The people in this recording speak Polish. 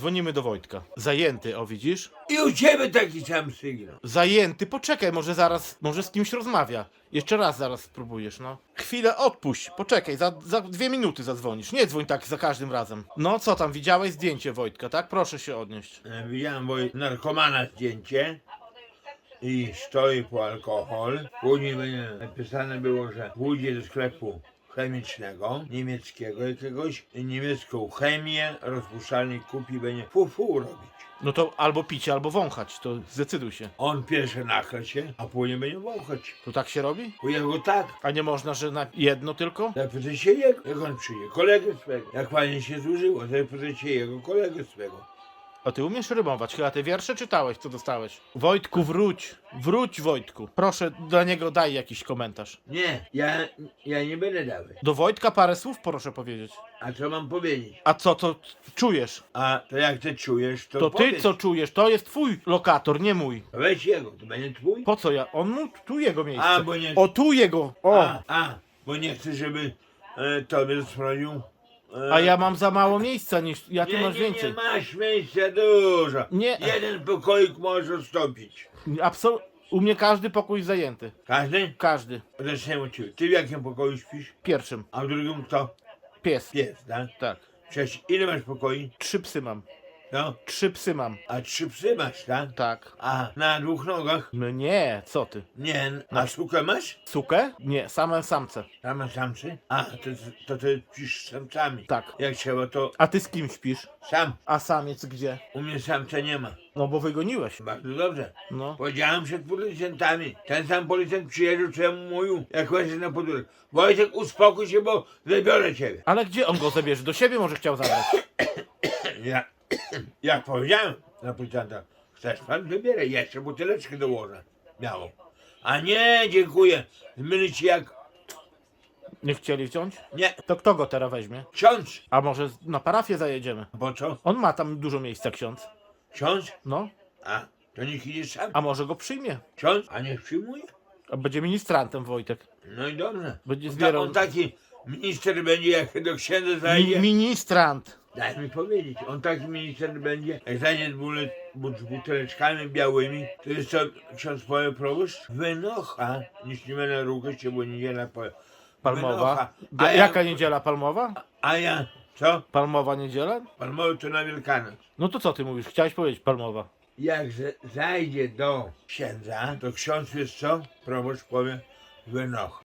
Dzwonimy do Wojtka. Zajęty, o widzisz? I u ciebie taki sam sygnał. Zajęty, poczekaj, może zaraz, może z kimś rozmawia. Jeszcze raz zaraz spróbujesz, no. Chwilę odpuść, poczekaj, za, za dwie minuty zadzwonisz. Nie dzwoń tak za każdym razem. No co tam, widziałeś zdjęcie Wojtka, tak? Proszę się odnieść. E, Widziałem bo narkomana zdjęcie i stoi po alkohol. Później będzie napisane było, że pójdzie do sklepu chemicznego, niemieckiego jakiegoś, i niemiecką chemię rozpuszczalnik kupi i będzie fu fu robić. No to albo picie, albo wąchać, to zdecyduj się. On pierwszy nachle się, a później będzie wąchać. To tak się robi? Bo jego tak, A nie można, że na jedno tylko? zapytaj się jego, jak on przyjdzie, kolegę swego. Jak fajnie się zużyło, zapytaj się jego kolegę swego. A ty umiesz rymować, chyba te wiersze czytałeś, co dostałeś. Wojtku, wróć, wróć Wojtku. Proszę, dla niego daj jakiś komentarz. Nie, ja, ja nie będę dawać. Do Wojtka parę słów proszę powiedzieć. A co mam powiedzieć? A co, to czujesz? A to jak ty czujesz, to, To ty powiedz. co czujesz, to jest twój lokator, nie mój. Weź jego, to będzie twój? Po co ja? On mu tu jego miejsce. A, bo nie- O, tu jego. O. A, a, bo nie chcę, żeby e, tobie. E, A ja mam za mało miejsca niż. Ja tu nie, masz nie, więcej. nie, masz miejsca dużo. Nie. Jeden pokoik możesz odstąpić. Absol... U mnie każdy pokój zajęty. Każdy? Każdy. Zaczniemy od ciebie. Ty w jakim pokoju śpisz? Pierwszym. A w drugim kto? Pies. Pies, tak? Tak. Cześć, ile masz pokoi? Trzy psy mam. No, Trzy psy mam. a trzy psy masz, tak? Tak. A na dwóch nogach? No nie, co ty? Nie, a sukę masz? Sukę? Nie, same samce. Same samcy? A, to, to ty śpisz z samcami. Tak. Jak trzeba, to A ty z kim śpisz? sam. A samiec gdzie? U mnie samca nie ma. No bo wygoniłeś. Bardzo dobrze. No. Powiedziałem przed policjantami. Ten sam policjant przyjeżdżał, co ja mu mówił, jak właśnie na podwórku. Wojtek, uspokój się, bo zabiorę ciebie. Ale gdzie on go zabierze? Do siebie może chciał zabrać. Ja, jak powiedziałem na policjanta, chcesz pan, wybierę, jeszcze buteleczkę dołożę, białą. A nie, dziękuję, zmyli ci jak, Nie chcieli wziąć? nie, To kto go teraz weźmie? ksiądz. A może z- na parafię zajedziemy? Po co? On ma tam dużo miejsca, ksiądz. Ksiądz? No. A, to niech idzie sam. A może go przyjmie? Ksiądz? A niech przyjmuje? A będzie ministrantem Wojtek. No i dobrze. Będzie On, ta, zbierał- on taki minister będzie, jak do księdza Mi zajdzie. ministrant. Daj mi powiedzieć, on taki minister będzie, jak zajdzie z buteleczkami białymi, to jest co ksiądz powie proboszcz? Wynocha, niż nie będę rukać się, bo niedziela powie. Palmowa. Wynocha. A ja, Jaka niedziela palmowa? a ja, co? Palmowa niedziela? Pan mówi to na Wielkanoc. No to co ty mówisz? Chciałeś powiedzieć palmowa. Jak z- zajdzie do księdza, to ksiądz jest co? Proboszcz powie, wynocha.